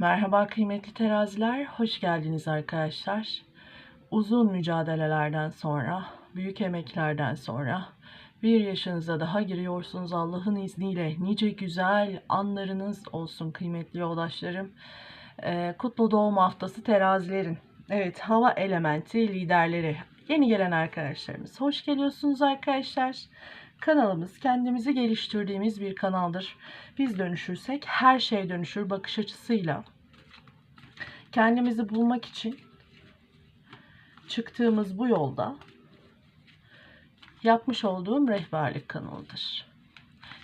Merhaba kıymetli teraziler, hoş geldiniz arkadaşlar. Uzun mücadelelerden sonra, büyük emeklerden sonra bir yaşınıza daha giriyorsunuz Allah'ın izniyle. Nice güzel anlarınız olsun kıymetli yoldaşlarım. Ee, kutlu doğum haftası terazilerin. Evet, hava elementi liderleri. Yeni gelen arkadaşlarımız. Hoş geliyorsunuz arkadaşlar. Kanalımız kendimizi geliştirdiğimiz bir kanaldır. Biz dönüşürsek her şey dönüşür bakış açısıyla. Kendimizi bulmak için çıktığımız bu yolda yapmış olduğum rehberlik kanalıdır.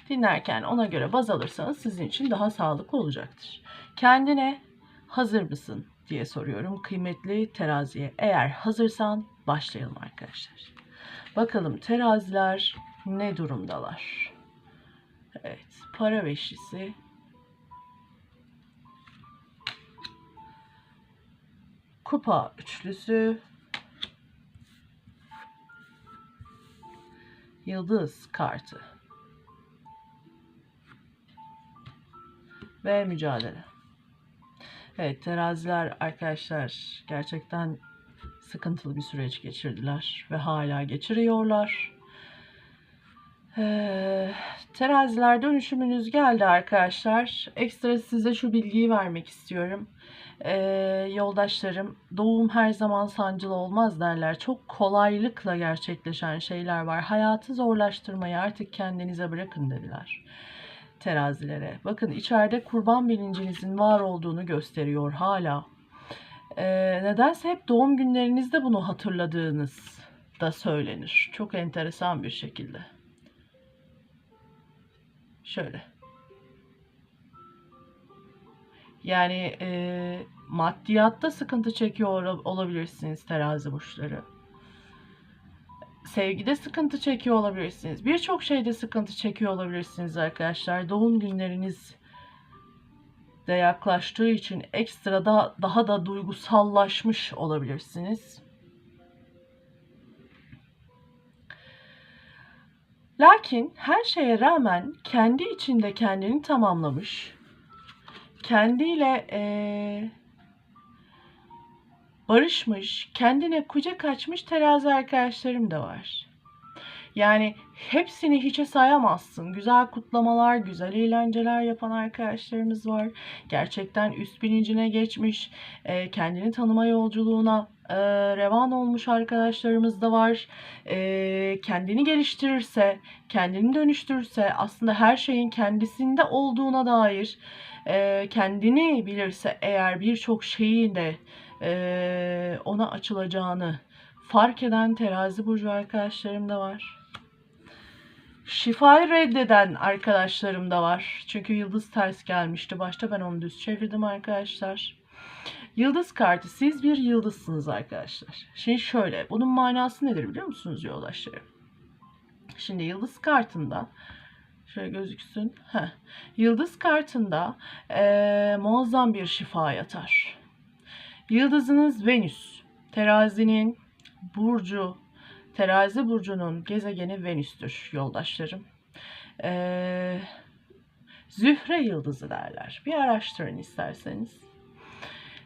Dinlerken ona göre baz alırsanız sizin için daha sağlıklı olacaktır. Kendine hazır mısın diye soruyorum kıymetli teraziye. Eğer hazırsan başlayalım arkadaşlar. Bakalım teraziler ne durumdalar? Evet, para beşlisi. Kupa üçlüsü. Yıldız kartı. Ve mücadele. Evet teraziler arkadaşlar gerçekten sıkıntılı bir süreç geçirdiler ve hala geçiriyorlar. Ee, teraziler dönüşümünüz geldi arkadaşlar. Ekstra size şu bilgiyi vermek istiyorum. Ee, yoldaşlarım doğum her zaman sancılı olmaz derler. Çok kolaylıkla gerçekleşen şeyler var. Hayatı zorlaştırmayı artık kendinize bırakın dediler terazilere. Bakın içeride kurban bilincinizin var olduğunu gösteriyor hala. Ee, nedense hep doğum günlerinizde bunu hatırladığınız da söylenir. Çok enteresan bir şekilde. Şöyle. Yani e, maddiyatta sıkıntı çekiyor ola- olabilirsiniz terazi burçları. Sevgide sıkıntı çekiyor olabilirsiniz. Birçok şeyde sıkıntı çekiyor olabilirsiniz arkadaşlar. Doğum günleriniz de yaklaştığı için ekstra da daha da duygusallaşmış olabilirsiniz. Lakin her şeye rağmen kendi içinde kendini tamamlamış, kendiyle eee, barışmış, kendine kucak açmış terazi arkadaşlarım da var. Yani hepsini hiçe sayamazsın. Güzel kutlamalar, güzel eğlenceler yapan arkadaşlarımız var. Gerçekten üst bilincine geçmiş, e, kendini tanıma yolculuğuna e, revan olmuş arkadaşlarımız da var. E, kendini geliştirirse, kendini dönüştürürse aslında her şeyin kendisinde olduğuna dair e, kendini bilirse eğer birçok şeyin de e, ona açılacağını fark eden terazi burcu arkadaşlarım da var. Şifayı reddeden arkadaşlarım da var. Çünkü yıldız ters gelmişti. Başta ben onu düz çevirdim arkadaşlar. Yıldız kartı. Siz bir yıldızsınız arkadaşlar. Şimdi şöyle. Bunun manası nedir biliyor musunuz yoldaşlarım? Şimdi yıldız kartında şöyle gözüksün. Heh. Yıldız kartında eee, muazzam bir şifa yatar. Yıldızınız Venüs. Terazinin burcu, terazi burcunun gezegeni Venüs'tür yoldaşlarım. Ee, Zühre yıldızı derler. Bir araştırın isterseniz.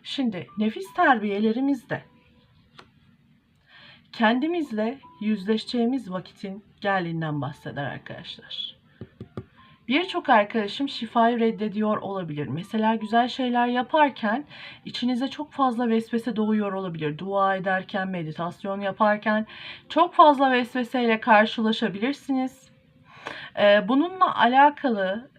Şimdi nefis terbiyelerimizde kendimizle yüzleşeceğimiz vakitin geldiğinden bahseder arkadaşlar. Birçok arkadaşım şifayı reddediyor olabilir. Mesela güzel şeyler yaparken içinize çok fazla vesvese doğuyor olabilir. Dua ederken, meditasyon yaparken çok fazla vesveseyle karşılaşabilirsiniz. Bununla alakalı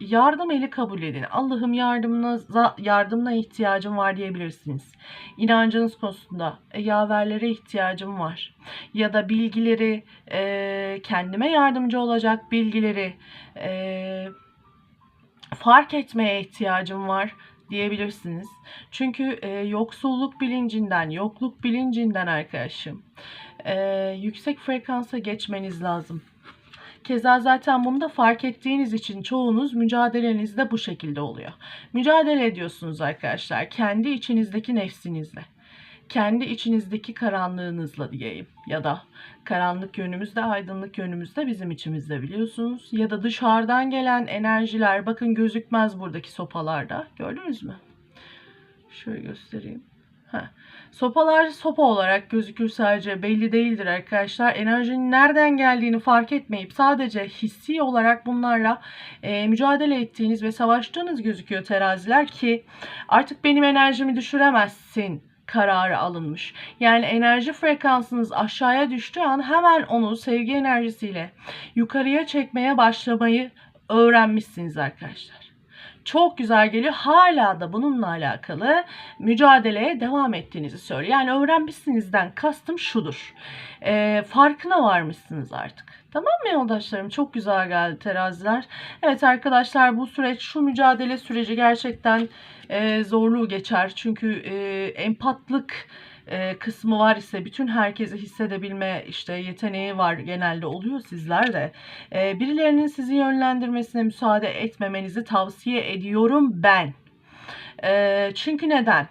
yardım eli kabul edin. Allah'ım yardımına yardımına ihtiyacım var diyebilirsiniz. İnancınız konusunda e, yaverlere ihtiyacım var. Ya da bilgileri e, kendime yardımcı olacak bilgileri e, fark etmeye ihtiyacım var diyebilirsiniz. Çünkü e, yoksulluk bilincinden, yokluk bilincinden arkadaşım e, yüksek frekansa geçmeniz lazım. Keza zaten bunu da fark ettiğiniz için çoğunuz mücadelenizde bu şekilde oluyor. Mücadele ediyorsunuz arkadaşlar kendi içinizdeki nefsinizle. kendi içinizdeki karanlığınızla diyeyim ya da karanlık yönümüzde aydınlık yönümüzde bizim içimizde biliyorsunuz ya da dışarıdan gelen enerjiler bakın gözükmez buradaki sopalarda gördünüz mü? Şöyle göstereyim. Sopalar sopa olarak gözükür sadece belli değildir arkadaşlar. Enerjinin nereden geldiğini fark etmeyip sadece hissi olarak bunlarla e, mücadele ettiğiniz ve savaştığınız gözüküyor teraziler ki artık benim enerjimi düşüremezsin kararı alınmış. Yani enerji frekansınız aşağıya düştüğü an hemen onu sevgi enerjisiyle yukarıya çekmeye başlamayı öğrenmişsiniz arkadaşlar çok güzel geliyor. Hala da bununla alakalı mücadeleye devam ettiğinizi söylüyor. Yani öğrenmişsinizden kastım şudur. E, farkına varmışsınız artık. Tamam mı yoldaşlarım? Çok güzel geldi teraziler. Evet arkadaşlar bu süreç, şu mücadele süreci gerçekten e, zorluğu geçer. Çünkü e, empatlık e, kısmı var ise bütün herkesi hissedebilme işte yeteneği var genelde oluyor sizler de. E, birilerinin sizi yönlendirmesine müsaade etmemenizi tavsiye ediyorum ben. E, çünkü neden?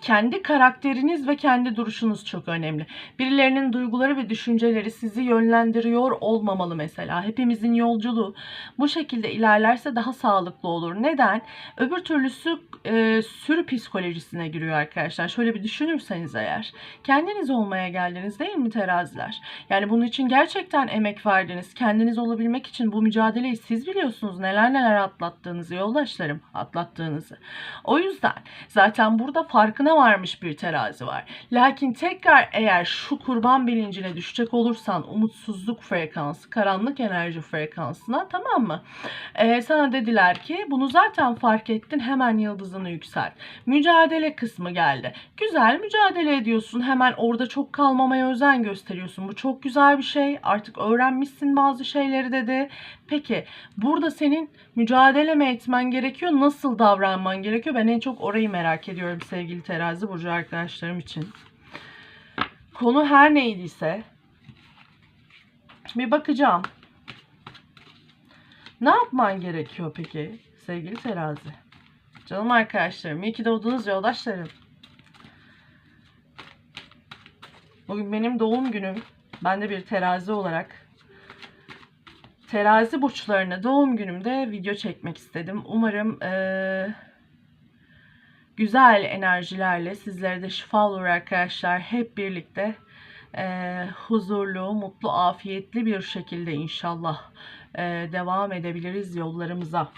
Kendi karakteriniz ve kendi duruşunuz çok önemli. Birilerinin duyguları ve düşünceleri sizi yönlendiriyor olmamalı mesela. Hepimizin yolculuğu bu şekilde ilerlerse daha sağlıklı olur. Neden? Öbür türlüsü e, sürü psikolojisine giriyor arkadaşlar. Şöyle bir düşünürseniz eğer. Kendiniz olmaya geldiniz değil mi teraziler? Yani bunun için gerçekten emek verdiniz. Kendiniz olabilmek için bu mücadeleyi siz biliyorsunuz. Neler neler atlattığınızı yoldaşlarım atlattığınızı. O yüzden zaten burada farkına varmış bir terazi var. Lakin tekrar eğer şu kurban bilincine düşecek olursan umutsuzluk frekansı, karanlık enerji frekansına tamam mı? Ee, sana dediler ki bunu zaten fark ettin hemen yıldızını yükselt. Mücadele kısmı geldi. Güzel mücadele ediyorsun. Hemen orada çok kalmamaya özen gösteriyorsun. Bu çok güzel bir şey. Artık öğrenmişsin bazı şeyleri dedi. Peki burada senin mücadele mi etmen gerekiyor? Nasıl davranman gerekiyor? Ben en çok orayı merak ediyorum sevgili terazi burcu arkadaşlarım için. Konu her neydiyse bir bakacağım. Ne yapman gerekiyor peki sevgili terazi? Canım arkadaşlarım, iyi ki doğdunuz yoldaşlarım. Bugün benim doğum günüm. Ben de bir terazi olarak terazi burçlarına doğum günümde video çekmek istedim. Umarım e, güzel enerjilerle sizlere de şifa olur arkadaşlar. Hep birlikte e, huzurlu, mutlu, afiyetli bir şekilde inşallah e, devam edebiliriz yollarımıza.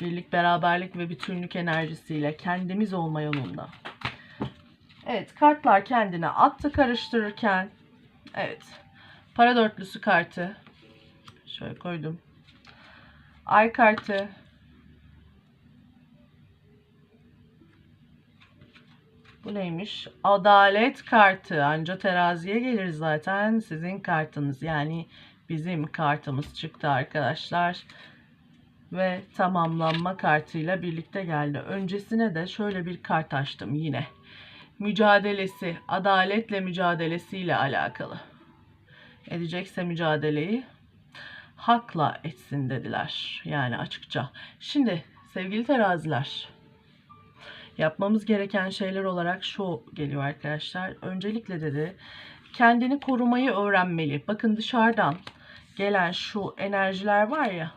Birlik, beraberlik ve bütünlük enerjisiyle kendimiz olma yolunda. Evet, kartlar kendine attı karıştırırken. Evet, para dörtlüsü kartı. Şöyle koydum. Ay kartı. Bu neymiş? Adalet kartı. Anca teraziye gelir zaten sizin kartınız. Yani bizim kartımız çıktı arkadaşlar. Ve tamamlanma kartıyla birlikte geldi. Öncesine de şöyle bir kart açtım yine. Mücadelesi, adaletle mücadelesiyle alakalı. Edecekse mücadeleyi hakla etsin dediler. Yani açıkça. Şimdi sevgili teraziler yapmamız gereken şeyler olarak şu geliyor arkadaşlar. Öncelikle dedi kendini korumayı öğrenmeli. Bakın dışarıdan gelen şu enerjiler var ya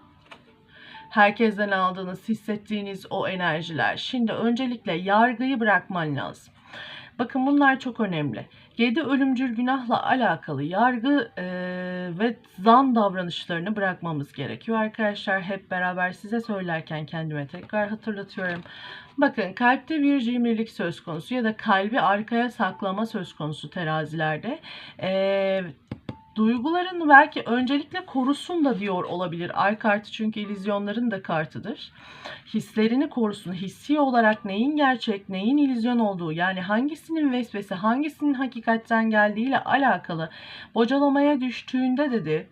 herkesten aldığınız, hissettiğiniz o enerjiler. Şimdi öncelikle yargıyı bırakman lazım. Bakın bunlar çok önemli. Yedi ölümcül günahla alakalı yargı e, ve zan davranışlarını bırakmamız gerekiyor arkadaşlar. Hep beraber size söylerken kendime tekrar hatırlatıyorum. Bakın kalpte bir cimrilik söz konusu ya da kalbi arkaya saklama söz konusu terazilerde. E, duygularını belki öncelikle korusun da diyor olabilir. Ay kartı çünkü illüzyonların da kartıdır. Hislerini korusun. Hissi olarak neyin gerçek, neyin illüzyon olduğu yani hangisinin vesvese, hangisinin hakikatten geldiğiyle alakalı bocalamaya düştüğünde dedi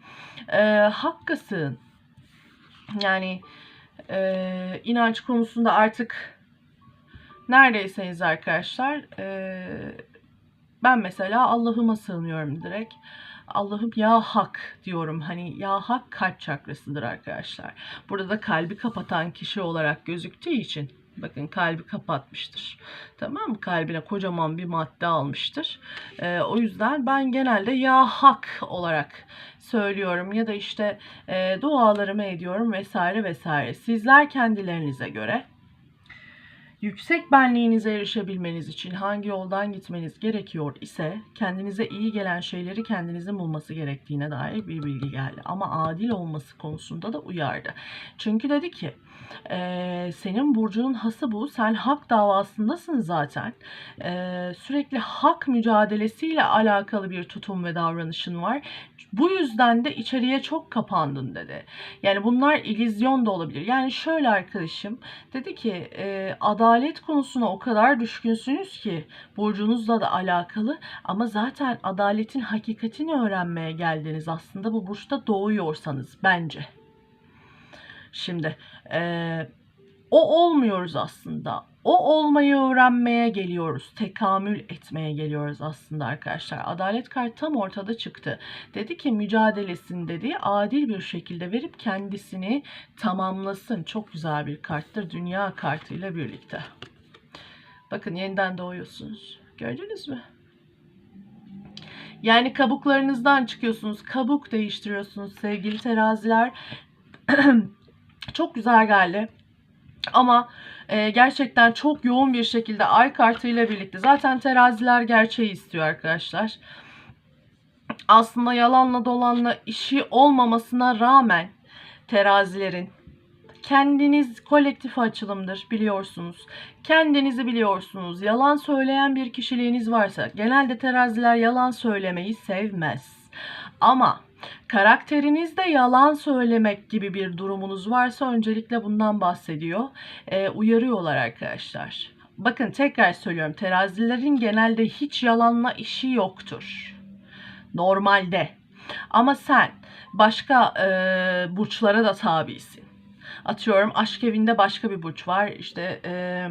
e, hakkısın. Yani e, inanç konusunda artık neredeyseniz arkadaşlar e, ben mesela Allah'ıma sığınıyorum direkt. Allah'ım ya hak diyorum. Hani ya hak kalp çakrasıdır arkadaşlar. Burada da kalbi kapatan kişi olarak gözüktüğü için Bakın kalbi kapatmıştır. Tamam mı? Kalbine kocaman bir madde almıştır. Ee, o yüzden ben genelde ya hak olarak söylüyorum ya da işte e, dualarımı ediyorum vesaire vesaire. Sizler kendilerinize göre yüksek benliğinize erişebilmeniz için hangi yoldan gitmeniz gerekiyor ise kendinize iyi gelen şeyleri kendinizin bulması gerektiğine dair bir bilgi geldi. Ama adil olması konusunda da uyardı. Çünkü dedi ki e, senin burcunun hası bu. Sen hak davasındasın zaten. E, sürekli hak mücadelesiyle alakalı bir tutum ve davranışın var. Bu yüzden de içeriye çok kapandın dedi. Yani bunlar illüzyon da olabilir. Yani şöyle arkadaşım dedi ki e, adalet konusuna o kadar düşkünsünüz ki burcunuzla da alakalı ama zaten adaletin hakikatini öğrenmeye geldiniz aslında bu burçta doğuyorsanız bence. Şimdi e, o olmuyoruz aslında. O olmayı öğrenmeye geliyoruz. Tekamül etmeye geliyoruz aslında arkadaşlar. Adalet kartı tam ortada çıktı. Dedi ki mücadelesini dedi adil bir şekilde verip kendisini tamamlasın. Çok güzel bir karttır dünya kartıyla birlikte. Bakın yeniden doğuyorsunuz. Gördünüz mü? Yani kabuklarınızdan çıkıyorsunuz. Kabuk değiştiriyorsunuz sevgili teraziler. Çok güzel geldi. Ama e, gerçekten çok yoğun bir şekilde ay kartıyla birlikte zaten teraziler gerçeği istiyor arkadaşlar. Aslında yalanla dolanla işi olmamasına rağmen terazilerin kendiniz kolektif açılımdır biliyorsunuz. Kendinizi biliyorsunuz. Yalan söyleyen bir kişiliğiniz varsa genelde teraziler yalan söylemeyi sevmez. Ama karakterinizde yalan söylemek gibi bir durumunuz varsa öncelikle bundan bahsediyor. Ee, uyarıyorlar arkadaşlar. Bakın tekrar söylüyorum terazilerin genelde hiç yalanla işi yoktur. Normalde. Ama sen başka e, burçlara da tabisin. Atıyorum aşk evinde başka bir burç var. İşte e,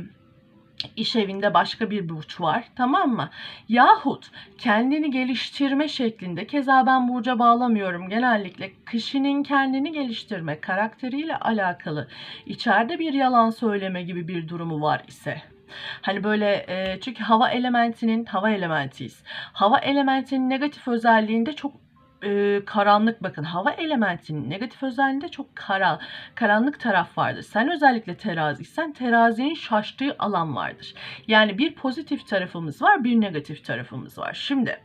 iş evinde başka bir burç var tamam mı? Yahut kendini geliştirme şeklinde keza ben burca bağlamıyorum genellikle kişinin kendini geliştirme karakteriyle alakalı içeride bir yalan söyleme gibi bir durumu var ise Hani böyle e, çünkü hava elementinin hava elementiyiz. Hava elementinin negatif özelliğinde çok karanlık bakın hava elementinin negatif özelliğinde çok kara, karanlık taraf vardır. Sen özellikle teraziysen terazinin şaştığı alan vardır. Yani bir pozitif tarafımız var bir negatif tarafımız var. Şimdi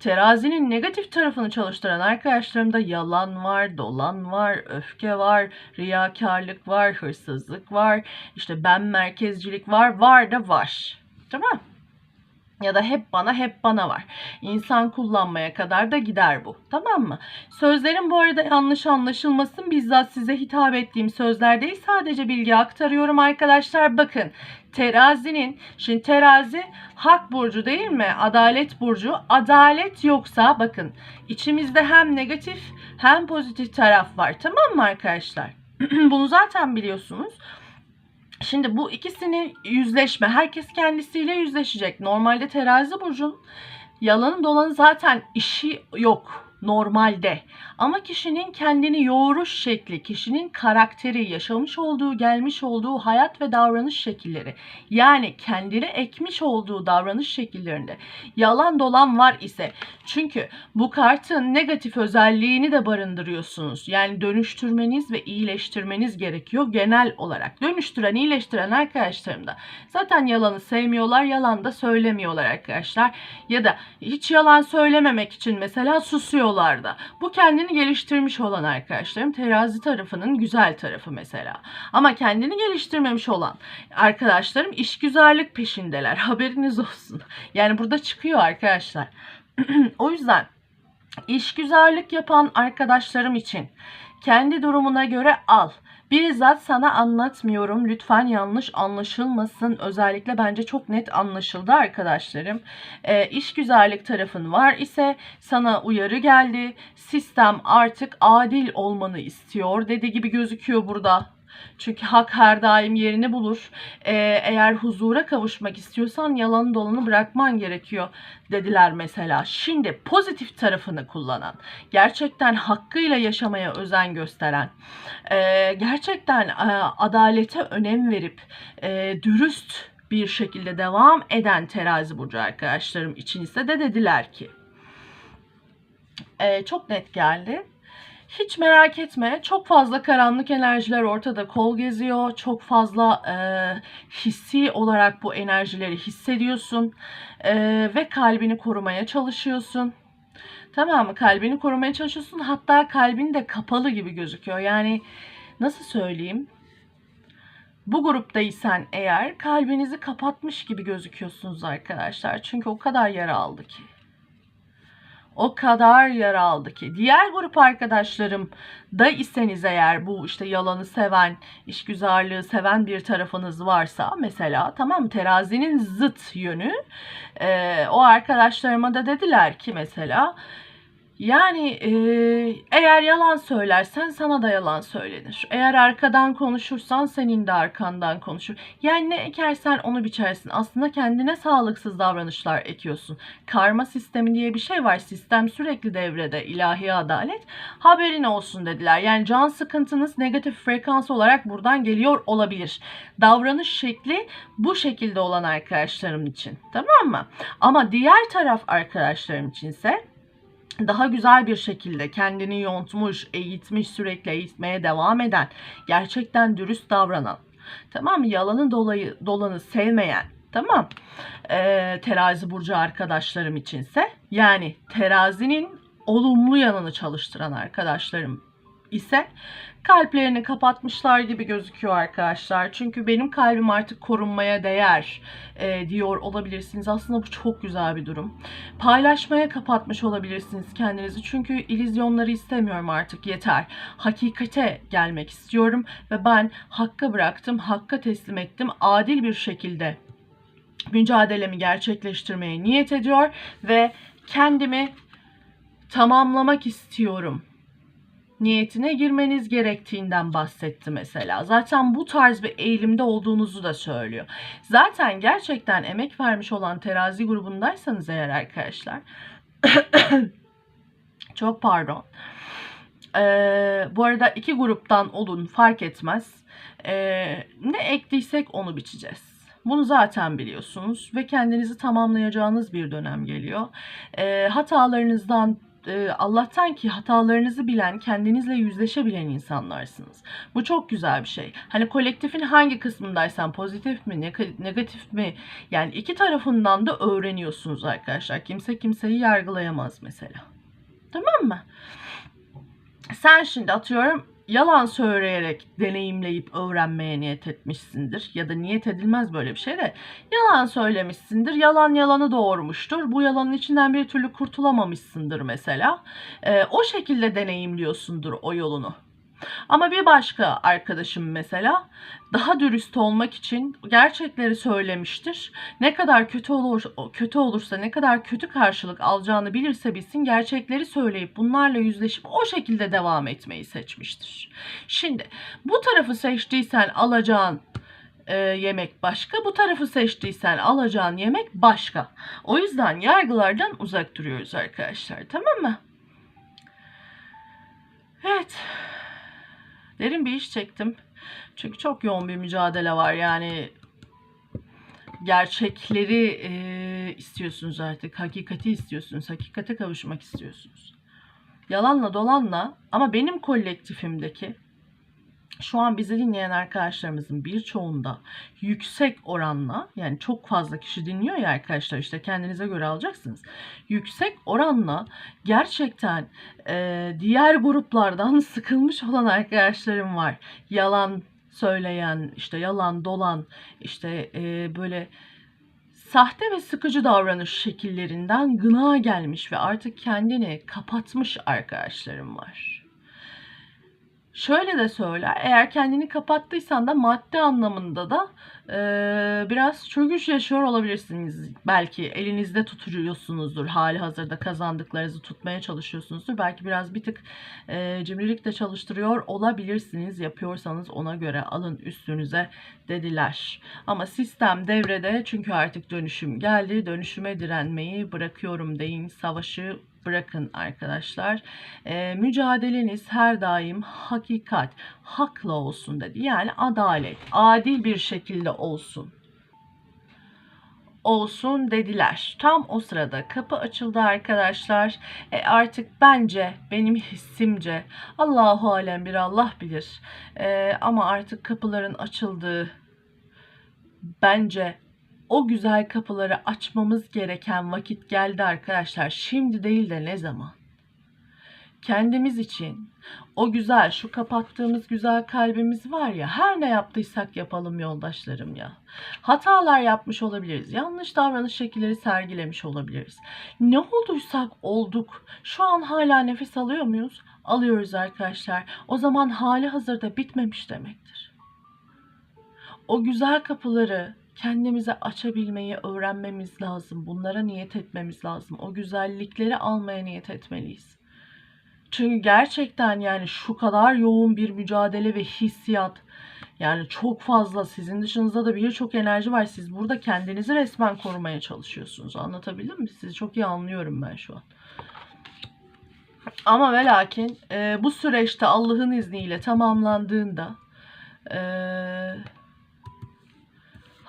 terazinin negatif tarafını çalıştıran arkadaşlarımda yalan var, dolan var, öfke var, riyakarlık var, hırsızlık var, işte ben merkezcilik var, var da var. Tamam ya da hep bana hep bana var. İnsan kullanmaya kadar da gider bu. Tamam mı? Sözlerim bu arada yanlış anlaşılmasın. Bizzat size hitap ettiğim sözler değil. Sadece bilgi aktarıyorum arkadaşlar. Bakın terazinin şimdi terazi hak burcu değil mi? Adalet burcu. Adalet yoksa bakın içimizde hem negatif hem pozitif taraf var. Tamam mı arkadaşlar? Bunu zaten biliyorsunuz. Şimdi bu ikisini yüzleşme. Herkes kendisiyle yüzleşecek. Normalde terazi burcun yalanı dolanı zaten işi yok normalde. Ama kişinin kendini yoğuruş şekli, kişinin karakteri, yaşamış olduğu, gelmiş olduğu hayat ve davranış şekilleri, yani kendine ekmiş olduğu davranış şekillerinde yalan dolan var ise, çünkü bu kartın negatif özelliğini de barındırıyorsunuz. Yani dönüştürmeniz ve iyileştirmeniz gerekiyor genel olarak. Dönüştüren, iyileştiren arkadaşlarım da zaten yalanı sevmiyorlar, yalan da söylemiyorlar arkadaşlar. Ya da hiç yalan söylememek için mesela susuyorlar da. Bu kendini geliştirmiş olan arkadaşlarım terazi tarafının güzel tarafı mesela. Ama kendini geliştirmemiş olan arkadaşlarım işgüzarlık peşindeler. Haberiniz olsun. Yani burada çıkıyor arkadaşlar. o yüzden işgüzarlık yapan arkadaşlarım için kendi durumuna göre al. Bizzat sana anlatmıyorum. Lütfen yanlış anlaşılmasın. Özellikle bence çok net anlaşıldı arkadaşlarım. E, iş güzellik tarafın var ise sana uyarı geldi. Sistem artık adil olmanı istiyor. Dedi gibi gözüküyor burada. Çünkü hak her daim yerini bulur. Ee, eğer huzura kavuşmak istiyorsan yalanı dolanı bırakman gerekiyor dediler mesela. Şimdi pozitif tarafını kullanan, gerçekten hakkıyla yaşamaya özen gösteren, e, gerçekten e, adalete önem verip e, dürüst bir şekilde devam eden terazi burcu arkadaşlarım için ise de dediler ki e, çok net geldi. Hiç merak etme. Çok fazla karanlık enerjiler ortada kol geziyor. Çok fazla e, hissi olarak bu enerjileri hissediyorsun. E, ve kalbini korumaya çalışıyorsun. Tamam mı? Kalbini korumaya çalışıyorsun. Hatta kalbin de kapalı gibi gözüküyor. Yani nasıl söyleyeyim? Bu gruptaysan eğer kalbinizi kapatmış gibi gözüküyorsunuz arkadaşlar. Çünkü o kadar yara aldı ki o kadar yara aldı ki. Diğer grup arkadaşlarım da iseniz eğer bu işte yalanı seven, işgüzarlığı seven bir tarafınız varsa mesela tamam terazinin zıt yönü e, o arkadaşlarıma da dediler ki mesela yani eğer yalan söylersen sana da yalan söylenir. Eğer arkadan konuşursan senin de arkandan konuşur. Yani ne ekersen onu biçersin. Aslında kendine sağlıksız davranışlar ekiyorsun. Karma sistemi diye bir şey var. Sistem sürekli devrede. ilahi adalet. Haberin olsun dediler. Yani can sıkıntınız negatif frekans olarak buradan geliyor olabilir. Davranış şekli bu şekilde olan arkadaşlarım için. Tamam mı? Ama diğer taraf arkadaşlarım içinse daha güzel bir şekilde kendini yontmuş, eğitmiş, sürekli eğitmeye devam eden, gerçekten dürüst davranan, tamam mı? Yalanı dolayı, dolanı sevmeyen, tamam ee, terazi burcu arkadaşlarım içinse yani terazinin olumlu yanını çalıştıran arkadaşlarım ise kalplerini kapatmışlar gibi gözüküyor arkadaşlar. Çünkü benim kalbim artık korunmaya değer e, diyor olabilirsiniz. Aslında bu çok güzel bir durum. Paylaşmaya kapatmış olabilirsiniz kendinizi. Çünkü ilizyonları istemiyorum artık yeter. Hakikate gelmek istiyorum ve ben hakka bıraktım, hakka teslim ettim. Adil bir şekilde mücadelemi gerçekleştirmeye niyet ediyor ve kendimi tamamlamak istiyorum niyetine girmeniz gerektiğinden bahsetti mesela. Zaten bu tarz bir eğilimde olduğunuzu da söylüyor. Zaten gerçekten emek vermiş olan terazi grubundaysanız eğer arkadaşlar çok pardon. Ee, bu arada iki gruptan olun fark etmez. Ee, ne ektiysek onu biçeceğiz. Bunu zaten biliyorsunuz ve kendinizi tamamlayacağınız bir dönem geliyor. Ee, hatalarınızdan e, Allah'tan ki hatalarınızı bilen, kendinizle yüzleşebilen insanlarsınız. Bu çok güzel bir şey. Hani kolektifin hangi kısmındaysan pozitif mi, negatif mi? Yani iki tarafından da öğreniyorsunuz arkadaşlar. Kimse kimseyi yargılayamaz mesela. Tamam mı? Sen şimdi atıyorum yalan söyleyerek deneyimleyip öğrenmeye niyet etmişsindir. Ya da niyet edilmez böyle bir şey de. Yalan söylemişsindir. Yalan yalanı doğurmuştur. Bu yalanın içinden bir türlü kurtulamamışsındır mesela. Ee, o şekilde deneyimliyorsundur o yolunu. Ama bir başka arkadaşım mesela daha dürüst olmak için gerçekleri söylemiştir. Ne kadar kötü olur kötü olursa ne kadar kötü karşılık alacağını bilirse bilsin gerçekleri söyleyip bunlarla yüzleşip o şekilde devam etmeyi seçmiştir. Şimdi bu tarafı seçtiysen alacağın e, yemek başka, bu tarafı seçtiysen alacağın yemek başka. O yüzden yargılardan uzak duruyoruz arkadaşlar. Tamam mı? Evet derin bir iş çektim. Çünkü çok yoğun bir mücadele var. Yani gerçekleri e, istiyorsunuz artık. Hakikati istiyorsunuz. Hakikate kavuşmak istiyorsunuz. Yalanla dolanla ama benim kolektifimdeki şu an bizi dinleyen arkadaşlarımızın birçoğunda yüksek oranla yani çok fazla kişi dinliyor ya arkadaşlar işte kendinize göre alacaksınız. Yüksek oranla gerçekten e, diğer gruplardan sıkılmış olan arkadaşlarım var. Yalan söyleyen işte yalan dolan işte e, böyle sahte ve sıkıcı davranış şekillerinden gına gelmiş ve artık kendini kapatmış arkadaşlarım var. Şöyle de söyler. Eğer kendini kapattıysan da maddi anlamında da eee, biraz çöküş yaşıyor olabilirsiniz. Belki elinizde tutuyorsunuzdur. Hali hazırda kazandıklarınızı tutmaya çalışıyorsunuzdur. Belki biraz bir tık eee cimrilik de çalıştırıyor olabilirsiniz. Yapıyorsanız ona göre alın üstünüze dediler. Ama sistem devrede çünkü artık dönüşüm geldi. Dönüşüme direnmeyi bırakıyorum deyin. Savaşı bırakın arkadaşlar. Eee, mücadeleniz her daim hakikat, hakla olsun dedi. Yani adalet, adil bir şekilde olsun. Olsun dediler. Tam o sırada kapı açıldı arkadaşlar. E artık bence, benim hissimce, Allahu alem bir Allah bilir. E, ama artık kapıların açıldığı, bence o güzel kapıları açmamız gereken vakit geldi arkadaşlar. Şimdi değil de ne zaman? Kendimiz için o güzel şu kapattığımız güzel kalbimiz var ya her ne yaptıysak yapalım yoldaşlarım ya. Hatalar yapmış olabiliriz. Yanlış davranış şekilleri sergilemiş olabiliriz. Ne olduysak olduk. Şu an hala nefes alıyor muyuz? Alıyoruz arkadaşlar. O zaman hali hazırda bitmemiş demektir. O güzel kapıları kendimize açabilmeyi öğrenmemiz lazım. Bunlara niyet etmemiz lazım. O güzellikleri almaya niyet etmeliyiz. Çünkü gerçekten yani şu kadar yoğun bir mücadele ve hissiyat yani çok fazla sizin dışınızda da birçok enerji var. Siz burada kendinizi resmen korumaya çalışıyorsunuz. Anlatabildim mi? Sizi çok iyi anlıyorum ben şu an. Ama ve lakin e, bu süreçte Allah'ın izniyle tamamlandığında e,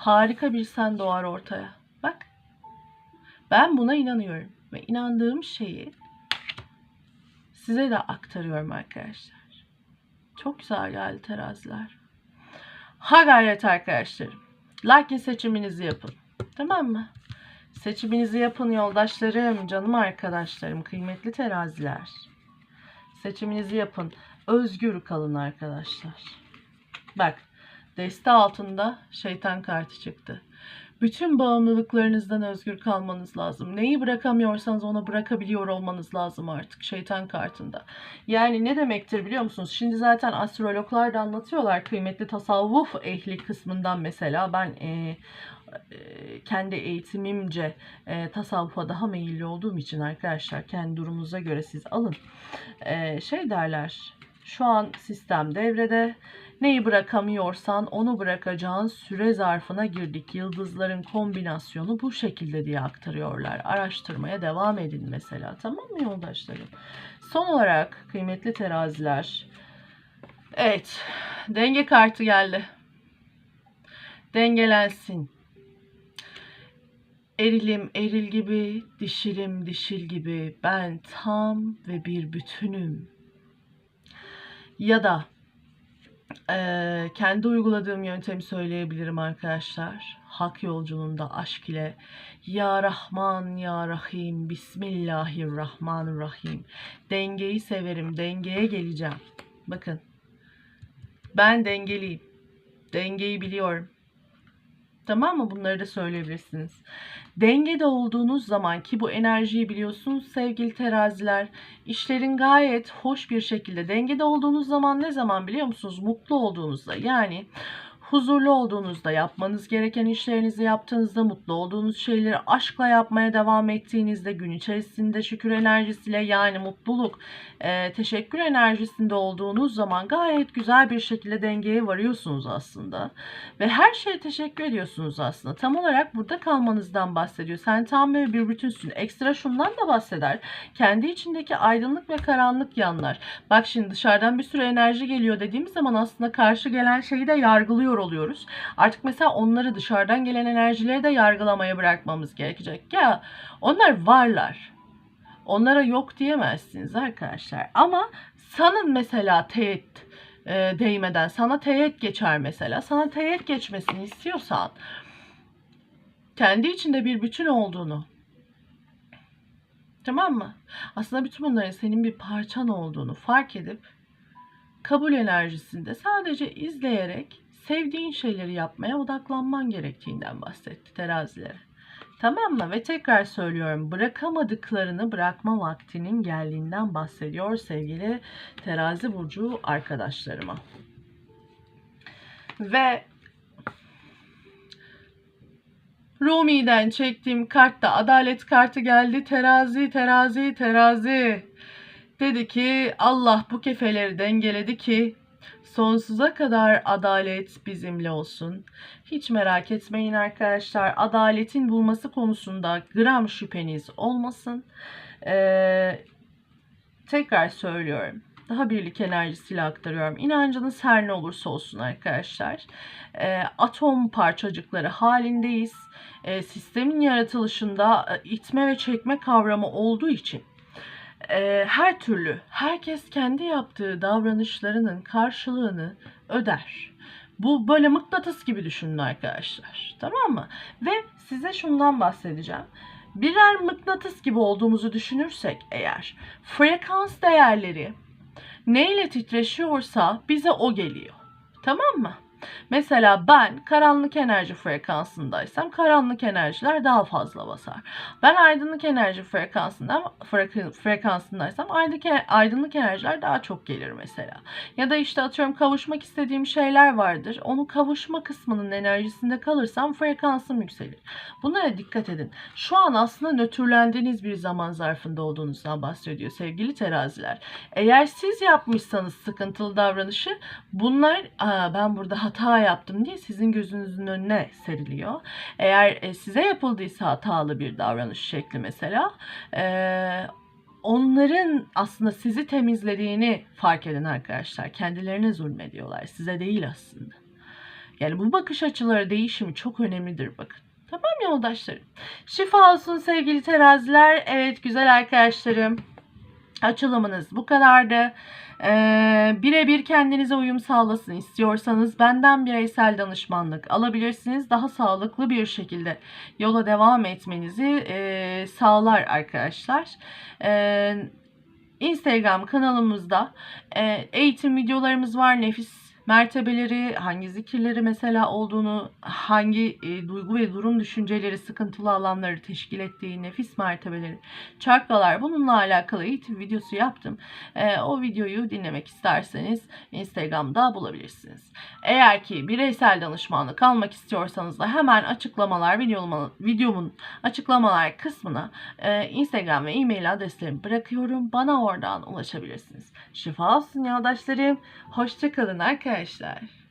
harika bir sen doğar ortaya. Bak. Ben buna inanıyorum. Ve inandığım şeyi size de aktarıyorum arkadaşlar. Çok güzel geldi teraziler. Ha gayret arkadaşlarım. Lakin seçiminizi yapın. Tamam mı? Seçiminizi yapın yoldaşlarım, canım arkadaşlarım, kıymetli teraziler. Seçiminizi yapın. Özgür kalın arkadaşlar. Bak, deste altında şeytan kartı çıktı. Bütün bağımlılıklarınızdan özgür kalmanız lazım. Neyi bırakamıyorsanız ona bırakabiliyor olmanız lazım artık şeytan kartında. Yani ne demektir biliyor musunuz? Şimdi zaten astrologlar da anlatıyorlar kıymetli tasavvuf ehli kısmından mesela ben e, e, kendi eğitimimce e, tasavvufa daha meyilli olduğum için arkadaşlar kendi durumunuza göre siz alın. E, şey derler şu an sistem devrede. Neyi bırakamıyorsan onu bırakacağın süre zarfına girdik. Yıldızların kombinasyonu bu şekilde diye aktarıyorlar. Araştırmaya devam edin mesela. Tamam mı yoldaşlarım? Son olarak kıymetli teraziler. Evet. Denge kartı geldi. Dengelensin. Erilim eril gibi, dişilim dişil gibi. Ben tam ve bir bütünüm. Ya da Eee, kendi uyguladığım yöntemi söyleyebilirim arkadaşlar. Hak yolculuğunda aşk ile Ya Rahman Ya Rahim Bismillahirrahmanirrahim. Dengeyi severim. Dengeye geleceğim. Bakın. Ben dengeliyim. Dengeyi biliyorum. Tamam mı? Bunları da söyleyebilirsiniz. Dengede olduğunuz zaman ki bu enerjiyi biliyorsunuz sevgili teraziler işlerin gayet hoş bir şekilde dengede olduğunuz zaman ne zaman biliyor musunuz? Mutlu olduğunuzda yani huzurlu olduğunuzda yapmanız gereken işlerinizi yaptığınızda mutlu olduğunuz şeyleri aşkla yapmaya devam ettiğinizde gün içerisinde şükür enerjisiyle yani mutluluk e, teşekkür enerjisinde olduğunuz zaman gayet güzel bir şekilde dengeye varıyorsunuz aslında. Ve her şeye teşekkür ediyorsunuz aslında. Tam olarak burada kalmanızdan bahsediyor. Sen tam böyle bir bütünsün. Ekstra şundan da bahseder. Kendi içindeki aydınlık ve karanlık yanlar. Bak şimdi dışarıdan bir sürü enerji geliyor dediğimiz zaman aslında karşı gelen şeyi de yargılıyor oluyoruz. Artık mesela onları dışarıdan gelen enerjileri de yargılamaya bırakmamız gerekecek. Ya onlar varlar. Onlara yok diyemezsiniz arkadaşlar. Ama sanın mesela teğet e, değmeden sana teğet geçer mesela. Sana teğet geçmesini istiyorsan kendi içinde bir bütün olduğunu tamam mı? Aslında bütün bunların senin bir parçan olduğunu fark edip kabul enerjisinde sadece izleyerek sevdiğin şeyleri yapmaya odaklanman gerektiğinden bahsetti terazilere. Tamam mı? Ve tekrar söylüyorum. Bırakamadıklarını bırakma vaktinin geldiğinden bahsediyor sevgili terazi burcu arkadaşlarıma. Ve Rumi'den çektiğim kartta adalet kartı geldi. Terazi, terazi, terazi. Dedi ki Allah bu kefeleri dengeledi ki sonsuza kadar adalet bizimle olsun. Hiç merak etmeyin arkadaşlar. Adaletin bulması konusunda gram şüpheniz olmasın. Ee, tekrar söylüyorum. Daha birlik enerjisiyle aktarıyorum. İnancınız her ne olursa olsun arkadaşlar. Ee, atom parçacıkları halindeyiz. Ee, sistemin yaratılışında e, itme ve çekme kavramı olduğu için e, her türlü herkes kendi yaptığı davranışlarının karşılığını öder. Bu böyle mıknatıs gibi düşünün arkadaşlar. Tamam mı? Ve size şundan bahsedeceğim. Birer mıknatıs gibi olduğumuzu düşünürsek eğer frekans değerleri neyle titreşiyorsa bize o geliyor. Tamam mı? Mesela ben karanlık enerji frekansındaysam karanlık enerjiler daha fazla basar. Ben aydınlık enerji frekansından frek- frekansındaysam aydınlık, aydınlık enerjiler daha çok gelir mesela. Ya da işte atıyorum kavuşmak istediğim şeyler vardır. Onu kavuşma kısmının enerjisinde kalırsam frekansım yükselir. Bunlara dikkat edin. Şu an aslında nötrlendiğiniz bir zaman zarfında olduğunuzdan bahsediyor sevgili teraziler. Eğer siz yapmışsanız sıkıntılı davranışı bunlar Aa, ben burada hata yaptım diye sizin gözünüzün önüne seriliyor. Eğer e, size yapıldıysa hatalı bir davranış şekli mesela e, onların aslında sizi temizlediğini fark edin arkadaşlar. Kendilerine zulmediyorlar. Size değil aslında. Yani bu bakış açıları değişimi çok önemlidir bakın. Tamam yoldaşlarım. Şifa olsun sevgili teraziler. Evet güzel arkadaşlarım. Açılımınız bu kadardı. Ee, birebir kendinize uyum sağlasın istiyorsanız benden bireysel danışmanlık alabilirsiniz. Daha sağlıklı bir şekilde yola devam etmenizi e, sağlar arkadaşlar. Ee, Instagram kanalımızda e, eğitim videolarımız var. Nefis mertebeleri, hangi zikirleri mesela olduğunu, hangi e, duygu ve durum düşünceleri, sıkıntılı alanları teşkil ettiği nefis mertebeleri, çakralar bununla alakalı eğitim videosu yaptım. E, o videoyu dinlemek isterseniz Instagram'da bulabilirsiniz. Eğer ki bireysel danışmanlık almak istiyorsanız da hemen açıklamalar, videomun, videomun açıklamalar kısmına e, Instagram ve e-mail adreslerimi bırakıyorum. Bana oradan ulaşabilirsiniz. Şifa olsun yoldaşlarım. Hoşçakalın arkadaşlar.